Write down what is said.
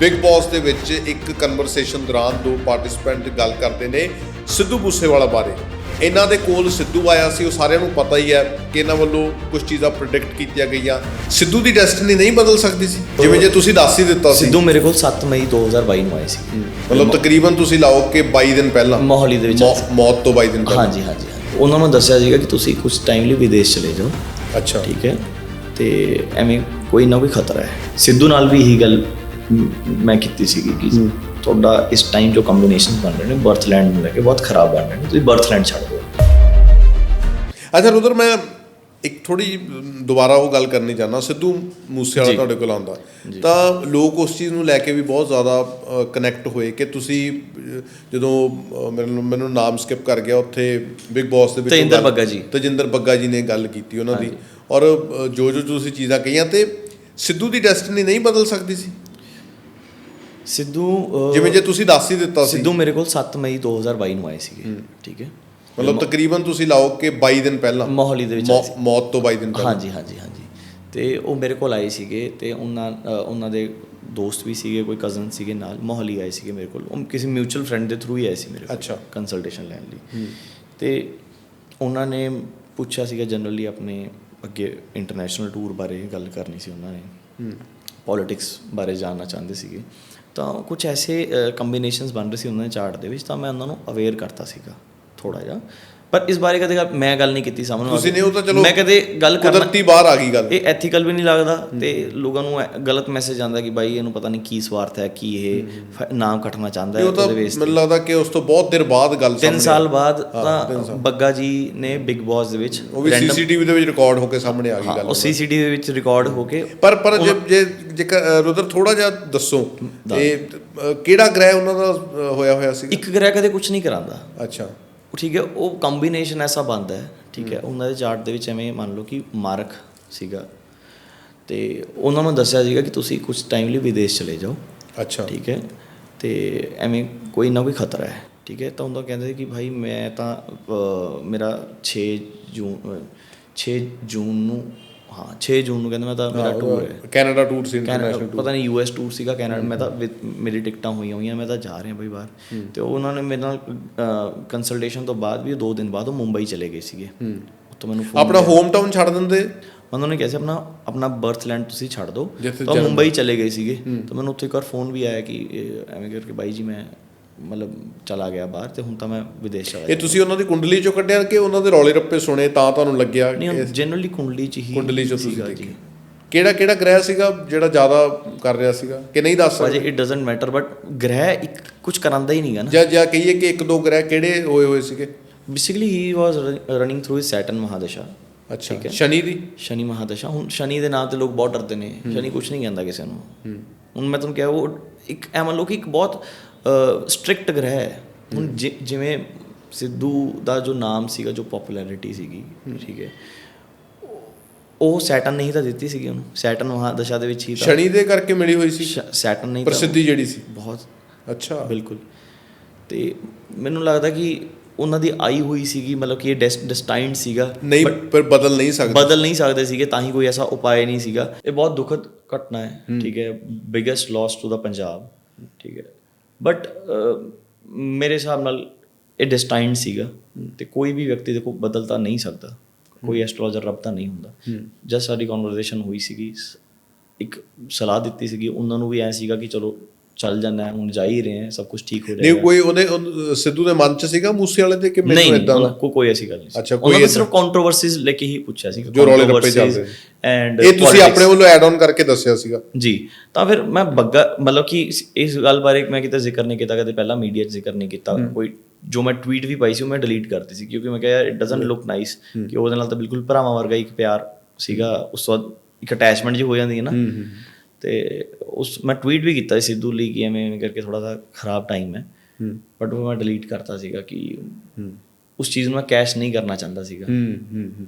Big boss ਦੇ ਵਿੱਚ ਇੱਕ ਕਨਵਰਸੇਸ਼ਨ ਦੌਰਾਨ ਦੋ ਪਾਰਟਿਸਪੈਂਟ ਗੱਲ ਕਰਦੇ ਨੇ ਸਿੱਧੂ ਮੂਸੇਵਾਲਾ ਬਾਰੇ। ਇਹਨਾਂ ਦੇ ਕੋਲ ਸਿੱਧੂ ਆਇਆ ਸੀ ਉਹ ਸਾਰਿਆਂ ਨੂੰ ਪਤਾ ਹੀ ਹੈ ਕਿ ਇਹਨਾਂ ਵੱਲੋਂ ਕੁਝ ਚੀਜ਼ਾਂ ਪ੍ਰੈਡਿਕਟ ਕੀਤੀਆਂ ਗਈਆਂ। ਸਿੱਧੂ ਦੀ ਡੈਸਟੀਨੀ ਨਹੀਂ ਬਦਲ ਸਕਦੀ ਸੀ। ਜਿਵੇਂ ਜੇ ਤੁਸੀਂ ਦੱਸ ਹੀ ਦਿੱਤਾ ਸੀ। ਸਿੱਧੂ ਮੇਰੇ ਕੋਲ 7 ਮਈ 2022 ਨੂੰ ਆਏ ਸੀ। ਮਤਲਬ ਤਕਰੀਬਨ ਤੁਸੀਂ ਲਾਓ ਕਿ 22 ਦਿਨ ਪਹਿਲਾਂ। ਮੋਹਾਲੀ ਦੇ ਵਿੱਚ ਮੌਤ ਤੋਂ 22 ਦਿਨ ਪਹਿਲਾਂ। ਹਾਂਜੀ ਹਾਂਜੀ ਹਾਂਜੀ। ਉਹਨਾਂ ਨੂੰ ਦੱਸਿਆ ਸੀਗਾ ਕਿ ਤੁਸੀਂ ਕੁਝ ਟਾਈਮ ਲਈ ਵਿਦੇਸ਼ ਚਲੇ ਜਾਓ। ਅੱਛਾ। ਠੀਕ ਹੈ। ਤੇ ਐਵੇਂ ਕੋਈ ਨਾ ਕੋਈ ਖਤਰਾ ਹੈ। ਸਿੱਧੂ ਨਾਲ ਵੀ ਇਹੀ ਗੱਲ ਮ, ਕੀਤੀ ਸੀਗੀ ਕਿ ਤੁਹਾਡਾ ਇਸ ਟਾਈਮ ਜੋ ਕੰਬੀਨੇਸ਼ਨ ਬਣ ਰਹੇ ਨੇ ਬਰਥਲੈਂਡ ਨੂੰ ਲੈ ਕੇ ਬਹੁਤ ਖਰਾਬ ਬਣ ਰਹੇ ਨੇ ਤੁਸੀਂ ਬਰਥਲੈਂਡ ਛੱਡ ਦਿਓ। ਅੱਛਾ ਰੁਦਰ ਮੈਂ ਇੱਕ ਥੋੜੀ ਦੁਬਾਰਾ ਉਹ ਗੱਲ ਕਰਨੀ ਚਾਹਨਾ ਸਿੱਧੂ ਮੂਸੇਵਾਲਾ। ਤੁਹਾਡੇ ਕੋਲ ਆਉਂਦਾ। ਤਾਂ ਲੋਕ ਉਸ ਚੀਜ਼ ਨੂੰ ਲੈ ਕੇ ਵੀ ਬਹੁਤ ਜ਼ਿਆਦਾ ਕਨੈਕਟ ਹੋਏ ਕਿ ਤੁਸੀਂ ਜਦੋਂ ਮੈਨੂੰ ਮੈਨੂੰ ਨਾਮ ਸਕਿਪ ਕਰ ਗਿਆ ਉੱਥੇ ਬਿਗ ਬੌਸ ਦੇ ਵਿੱਚ ਤੇਜਿੰਦਰ ਬੱਗਾ ਜੀ। ਤੇਜਿੰਦਰ ਬੱਗਾ ਜੀ ਨੇ ਗੱਲ ਕੀਤੀ ਉਹਨਾਂ ਦੀ। ਔਰ ਜੋ ਜੋ ਤੁਸੀਂ ਚੀਜ਼ਾਂ ਕਹੀਆਂ ਤੇ ਸਿੱਧੂ ਦੀ ਡੈਸਟੀਨੀ ਨਹੀਂ ਬਦਲ ਸਕਦੀ ਸੀ। ਸਿੱਧੂ ਜਿਵੇਂ ਜੇ ਤੁਸੀਂ ਦੱਸ ਹੀ ਦਿੱਤਾ ਸੀ। ਸਿੱਧੂ ਮੇਰੇ ਕੋਲ 7 ਮਈ 2022 ਨੂੰ ਆਏ ਸੀਗੇ ਠੀਕ ਹੈ। ਮਤਲਬ ਤਕਰੀਬਨ ਤੁਸੀਂ ਲਾਓ ਕਿ 22 ਦਿਨ ਪਹਿਲਾਂ। ਮੋਹਾਲੀ ਦੇ ਵਿੱਚ। ਮੌਤ ਤੋਂ 22 ਦਿਨ ਪਹਿਲਾਂ। ਹਾਂਜੀ ਹਾਂਜੀ ਹਾਂਜੀ। ਤੇ ਉਹ ਮੇਰੇ ਕੋਲ ਆਏ ਸੀਗੇ ਤੇ ਉਹਨਾਂ ਉਹਨਾਂ ਦੇ ਦੋਸਤ ਵੀ ਸੀਗੇ ਕੋਈ ਕਜ਼ਨ ਸੀਗੇ ਨਾਲ ਮੋਹਾਲੀ ਆਏ ਸੀਗੇ ਮੇਰੇ ਕੋਲ। ਉਹ ਕਿਸੇ ਮਿਊਚੁਅਲ ਫਰੈਂਡ ਦੇ ਥਰੂ ਹੀ ਆਏ ਸੀ ਮੇਰੇ ਕੋਲ ਅੱਛਾ। ਕੰਸਲਟੇਸ਼ਨ ਲੈਣ ਲਈ। ਤੇ ਉਹਨਾਂ ਨੇ ਪੁੱਛਿਆ ਸੀਗਾ ਜਨਰਲੀ ਆਪਣੇ ਅੱਗੇ ਇੰਟਰਨੈਸ਼ਨਲ ਟੂਰ ਬਾਰੇ ਗੱਲ ਕਰਨੀ ਸੀ ਉਹਨਾਂ ਨੇ। ਪੋਲਿਟਿਕਸ ਬਾਰੇ ਜਾਣਨਾ ਚਾਹੁੰਦੇ ਸੀਗੇ। ਤਾਂ ਕੁਝ ਐਸੇ ਕੰਬੀਨੇਸ਼ਨਸ ਬਣ ਰਹੇ ਸੀ ਉਹਨਾਂ ਦੇ ਚਾਰਟ ਦੇ ਵਿੱਚ ਤਾਂ ਮੈਂ ਉਹਨਾਂ ਨੂੰ ਅਵੇਅਰ ਕਰਤਾ ਸੀਗਾ। ਥੋੜਾ ਜਿਹਾ। ਪਰ ਇਸ ਬਾਰੇ ਕਦੇ ਮੈਂ ਗੱਲ ਨਹੀਂ ਕੀਤੀ ਸਾਹਮਣੇ ਤੁਸੀਂ ਨੇ ਉਹ ਤਾਂ ਚਲੋ ਮੈਂ ਕਦੇ ਗੱਲ ਕਰਨਾ ਕੁਦਰਤੀ ਬਾਹਰ ਆ ਗਈ ਗੱਲ। ਇਹ ਐਥੀਕਲ ਵੀ ਨਹੀਂ ਲੱਗਦਾ ਤੇ ਲੋਕਾਂ ਨੂੰ ਗਲਤ ਮੈਸੇਜ ਆਉਂਦਾ ਕਿ ਬਾਈ ਇਹਨੂੰ ਪਤਾ ਨਹੀਂ ਕੀ ਸਵਾਰਥ ਹੈ ਕੀ ਇਹ ਨਾਮ ਕੱਟਣਾ ਚਾਹੁੰਦਾ ਹੈ ਉਹਦੇ ਵੇਸ ਮੈਨੂੰ ਲੱਗਦਾ ਕਿ ਉਸ ਤੋਂ ਬਹੁਤ ਦੇਰ ਬਾਅਦ ਗੱਲ 3 ਸਾਹਮਣੇ ਸਾਲ ਬਾਅਦ ਤਾਂ ਬੱਗਾ ਜੀ ਨੇ ਬਿਗ ਬੌਸ ਦੇ ਵਿੱਚ ਉਹ ਵੀ ਸੀਸੀਟੀਵੀ ਦੇ ਵਿੱਚ ਰਿਕਾਰਡ ਹੋ ਕੇ ਸਾਹਮਣੇ ਆ ਗਈ ਗੱਲ ਉਹ ਸੀਸੀਟੀਵੀ ਦੇ। ਵਿੱਚ ਰਿਕਾਰਡ ਹੋ ਕੇ ਪਰ ਪਰ ਜੇ ਜੇ ਰੁਦਰ ਥੋੜਾ ਜਿਹਾ ਦੱਸੋ ਇਹ ਕਿਹੜਾ ਗ੍ਰਹਿ ਉਹਨਾਂ ਦਾ ਹੋਇਆ ਹੋਇਆ ਸੀ ਇੱਕ ਗ੍ਰਹਿ ਕਦੇ ਕੁਝ ਨਹੀਂ ਕਰਾਂਦਾ। ਅੱਛਾ। ਠੀਕ ਹੈ ਉਹ ਕੰਬੀਨੇਸ਼ਨ ਐਸਾ ਬਣਦਾ ਹੈ ਠੀਕ ਹੈ ਉਹਨਾਂ ਦੇ ਚਾਰਟ ਦੇ ਵਿੱਚ ਐਵੇਂ ਮੰਨ ਲਓ ਕਿ ਮਾਰਕ ਸੀਗਾ। ਤੇ ਉਹਨਾਂ ਨੂੰ ਦੱਸਿਆ ਸੀਗਾ ਕਿ ਤੁਸੀਂ ਕੁਝ ਟਾਈਮ ਲਈ ਵਿਦੇਸ਼ ਚਲੇ ਜਾਓ। ਅੱਛਾ। ਠੀਕ ਹੈ ਤੇ ਐਵੇਂ ਕੋਈ ਨਾ ਕੋਈ ਖਤਰਾ ਹੈ। ਠੀਕ ਹੈ ਤਾਂ ਉਹਨਾਂ ਕਹਿੰਦੇ ਕਿ ਭਾਈ ਮੈਂ ਤਾਂ ਮੇਰਾ 6 ਜੂਨ ਅ, 6 ਜੂਨ ਨੂੰ ਹਾਂ 6 ਜੂਨ ਨੂੰ ਕਹਿੰਦੇ ਮੈਂ ਤਾਂ ਮੇਰਾ ਟੂਰ ਹੈ। ਕੈਨੇਡਾ ਟੂਰ ਸੀ ਇੰਟਰਨੈਸ਼ਨਲ ਪਤਾ ਨਹੀਂ ਯੂਐਸ ਟੂਰ ਸੀਗਾ ਕੈਨੇਡਾ ਮੈਂ ਤਾਂ ਮੇਰੀ ਟਿਕਟਾਂ ਹੋਈਆਂ ਹੋਈਆਂ ਮੈਂ ਤਾਂ ਜਾ ਰਿਹਾ ਬਈ ਬਾਹਰ। ਤੇ ਉਹਨਾਂ ਨੇ ਮੇਰੇ ਨਾਲ ਕੰਸਲਟੇਸ਼ਨ ਤੋਂ ਬਾਅਦ ਵੀ 2 ਦਿਨ ਬਾਅਦ ਉਹ ਮੁੰਬਈ ਚਲੇ ਗਏ ਸੀਗੇ। ਉੱਥੋਂ ਮੈਨੂੰ ਫੋਨ ਆਪਣਾ ਹੋਮ ਟਾਊਨ ਛੱਡ ਦਿੰਦੇ? ਉਹਨਾਂ ਨੇ ਕਿਹਾ ਸੀ ਆਪਣਾ ਆਪਣਾ ਬਰਥਲੈਂਡ ਤੁਸੀਂ ਛੱਡ ਦਿਓ। ਤਾਂ ਮੁੰਬਈ ਚਲੇ ਗਏ ਸੀਗੇ। ਤਾਂ ਮੈਨੂੰ ਉੱਥੇ ਇੱਕ ਵਾਰ ਫੋਨ ਵੀ ਆਇਆ ਕਿ ਐਵੇਂ ਕਰਕੇ ਬਾਈ ਜੀ ਮੈਂ ਮਤਲਬ ਚਲਾ ਗਿਆ ਬਾਹਰ ਤੇ ਹੁਣ ਤਾਂ ਮੈਂ ਵਿਦੇਸ਼ ਚਲਾ ਇਹ ਤੁਸੀਂ ਉਹਨਾਂ ਦੀ ਕੁੰਡਲੀ ਚੋਂ ਕੱਢਿਆ ਕਿ ਉਹਨਾਂ ਦੇ ਰੌਲੇ ਰੱਪੇ ਸੁਣੇ ਤਾਂ ਤੁਹਾਨੂੰ ਲੱਗਿਆ ਨਹੀਂ ਜਨਰਲੀ ਕੁੰਡਲੀ ਚ ਹੀ ਕੁੰਡਲੀ ਚੋਂ ਤੁਸੀਂ ਦੇਖਿਆ। ਕਿਹੜਾ ਕਿਹੜਾ ਗ੍ਰਹਿ ਸੀਗਾ ਜਿਹੜਾ ਜ਼ਿਆਦਾ ਕਰ ਰਿਹਾ ਸੀਗਾ? ਕਿ ਨਹੀਂ ਦੱਸ ਸਕਦੇ? ਅਜੇ ਇਟ ਡਸਨਟ ਮੈਟਰ ਬਟ ਗ੍ਰਹਿ ਇੱਕ ਕੁਝ ਕਰਾਂਦਾ ਹੀ ਨਹੀਂਗਾ ਨਾ। ਜਾਂ ਜਾਂ ਕਹੀਏ ਕਿ ਇੱਕ ਦੋ ਗ੍ਰਹਿ ਕਿਹੜੇ ਹੋਏ ਹੋਏ ਸੀਗੇ? Basically he was running through Saturn ਮਹਾਦਸ਼ਾ ਅੱਛਾ ਸ਼ਨੀ ਦੀ? ਸ਼ਨੀ ਮਹਾਦਸ਼ਾ। ਹੁਣ ਸ਼ਨੀ ਦੇ ਨਾਂ ਤੇ ਲੋਕ ਬਹੁਤ ਡਰਦੇ ਨੇ। ਸ਼ਨੀ ਕੁਝ ਨਹੀਂ ਕਹਿੰਦਾ ਕਿਸੇ ਨੂੰ। ਹੁਣ ਮੈਂ ਤੁਹਾਨੂੰ ਕਿਹਾ ਉਹ ਇੱਕ ਐ ਮੰਨ ਲਓ ਕਿ ਇੱਕ ਬਹੁਤ ਸਟ੍ਰਿਕਟ ਗ੍ਰਹਿ ਹੈ। ਹੁਣ ਜਿਵੇਂ ਸਿੱਧੂ ਦਾ ਜੋ ਨਾਮ ਸੀਗਾ ਜੋ ਪਪੂਲੈਰਿਟੀ ਸੀਗੀ ਠੀਕ ਹੈ ਉਹ ਸੈਟਨ ਨਹੀਂ ਤਾਂ ਦਿੱਤੀ ਸੀਗੀ ਉਹਨੂੰ। ਸੈਟਨ ਮਹਾਦਸ਼ਾ ਦੇ ਵਿੱਚ ਹੀ ਤਾਂ ਸ਼ਨੀ ਦੇ ਕਰਕੇ ਮਿਲੀ ਹੋਈ ਸੀ। ਸੈਟਨ ਨਹੀਂ ਪ੍ਰਸਿੱਧੀ ਜਿਹੜੀ ਸੀ। ਬਹੁਤ। ਅੱਛਾ। ਬਿਲਕੁਲ। ਤੇ ਮੈਨੂੰ ਲੱਗਦਾ ਕਿ ਉਹਨਾਂ ਦੀ ਆਈ ਹੋਈ ਸੀਗੀ ਮਤਲਬ ਕਿ ਇਹ ਡੈਸਟਾਈਨਡ ਸੀਗਾ। ਨਹੀਂ ਪਰ ਬਦਲ ਨਹੀਂ ਸਕਦੇ। ਬਦਲ ਨਹੀਂ ਸਕਦੇ ਸੀਗੇ ਤਾਂ ਹੀ ਕੋਈ ਐਸਾ ਉਪਾਅ ਨਹੀਂ ਸੀਗਾ। ਇਹ ਬਹੁਤ ਦੁਖਦ ਘਟਨਾ ਹੈ ਠੀਕ ਹੈ। Biggest loss to the Punjab ਠੀਕ ਹੈ। ਬਟ ਮੇਰੇ ਹਿਸਾਬ ਨਾਲ ਇਹ ਡੈਸਟਾਈਨਡ ਸੀਗਾ ਤੇ ਕੋਈ ਵੀ ਵਿਅਕਤੀ ਦੇਖੋ ਬਦਲ ਤਾਂ ਨਹੀਂ ਸਕਦਾ। ਕੋਈ ਐਸਟ੍ਰੋਲੋਜਰ ਰੱਬ ਤਾਂ ਨਹੀਂ ਹੁੰਦਾ। ਜਦ ਸਾਡੀ ਕਨਵਰਸੇਸ਼ਨ ਹੋਈ ਸੀਗੀ ਇੱਕ ਸਲਾਹ ਦਿੱਤੀ ਸੀਗੀ ਉਹਨਾਂ ਨੂੰ ਵੀ ਐ ਸੀਗਾ ਕਿ ਚਲੋ ਚੱਲ ਜਾਣਾ ਹੁਣ ਜਾ ਹੀ ਰਹੇ ਹੈ ਸਭ ਕੁਝ ਠੀਕ ਹੋ ਨਹੀਂ ਜਾਏਗਾ। ਕੋਈ ਉਹਨੇ ਉਹ- ਸਿੱਧੂ ਦੇ ਮਨ ਚ ਸੀਗਾ ਮੂਸੇ ਵਾਲੇ ਦੇ ਕਿ ਮੈਨੂੰ ਨਹੀਂ ਇਦਾਂ ਕੋ ਕੋਈ ਐਸੀ ਗੱਲ ਨਹੀਂ। ਅੱਛਾ, ਕੋਈ ਉਹਨਾਂ ਨੇ ਏਦਾਂ- ਸਿਰਫ ਕੰਟਰੋਵਰਸੀਜ਼ ਲੈ ਕੇ ਹੀ ਪੁੱਛਿਆ ਸੀ ਜੋ ਰੌਲੇ ਰੱਪੇ ਚੱਲਦੇ ਐਂਡ ਇਹ ਤੁਸੀਂ ਆਪਣੇ ਵੱਲੋਂ ਐਡ ਆਨ ਕਰਕੇ ਦੱਸਿਆ ਸੀਗਾ। ਜੀ ਤਾਂ ਫਿਰ ਮੈਂ ਬੱਗਾ ਮਤਲਬ ਕਿ ਇਸ- ਇਸ ਗੱਲ ਬਾਰੇ ਮੈਂ ਕਿਤੇ ਜ਼ਿਕਰ ਨਹੀਂ ਕੀਤਾ ਕਦੇ ਪਹਿਲਾਂ ਮੀਡੀਆ 'ਚ ਜ਼ਿਕਰ ਨਹੀਂ ਕੀਤਾ। ਕੋਈ ਜੋ ਮੈਂ ਟਵੀਟ ਵੀ ਪਾਈ ਸੀ ਉਹ ਮੈਂ ਡਿਲੀਟ ਕਰਤੀ ਸੀ ਕਿਉਂਕਿ ਮੈਂ ਕਿਹਾ ਯਾਰ ਇਟ ਡਸਨਟ ਲੁੱਕ ਨਾਈਸ ਕਿ ਉਹਦੇ ਨਾਲ ਤਾਂ ਬਿਲਕੁਲ ਭਰਾਵਾਂ ਵਰਗਾ ਇੱਕ ਪਿਆਰ ਸੀਗਾ ਉਸ ਤੋਂ ਬਾਅਦ ਇੱਕ ਅਟੈਚਮੈਂਟ ਜੀ ਹੋ ਜਾਂਦੀ ਹੈ ਨਾ। ਤੇ ਉਸ ਮੈਂ ਟਵੀਟ ਵੀ ਕੀਤਾ ਸੀ ਸਿੱਧੂ ਲਈ ਕਿ ਐਵੇਂ ਕਰਕੇ ਥੋੜਾ ਜਿਹਾ ਖਰਾਬ ਟਾਈਮ ਹੈ। ਬਟ ਉਹ ਮੈਂ ਡਿਲੀਟ ਕਰਤਾ ਸੀਗਾ ਕਿ ਉਸ ਚੀਜ਼ ਨੂੰ ਮੈਂ ਕੈਸ਼ ਨਹੀਂ ਕਰਨਾ ਚਾਹੁੰਦਾ ਸੀਗਾ। ਹੂੰ ਹੂੰ।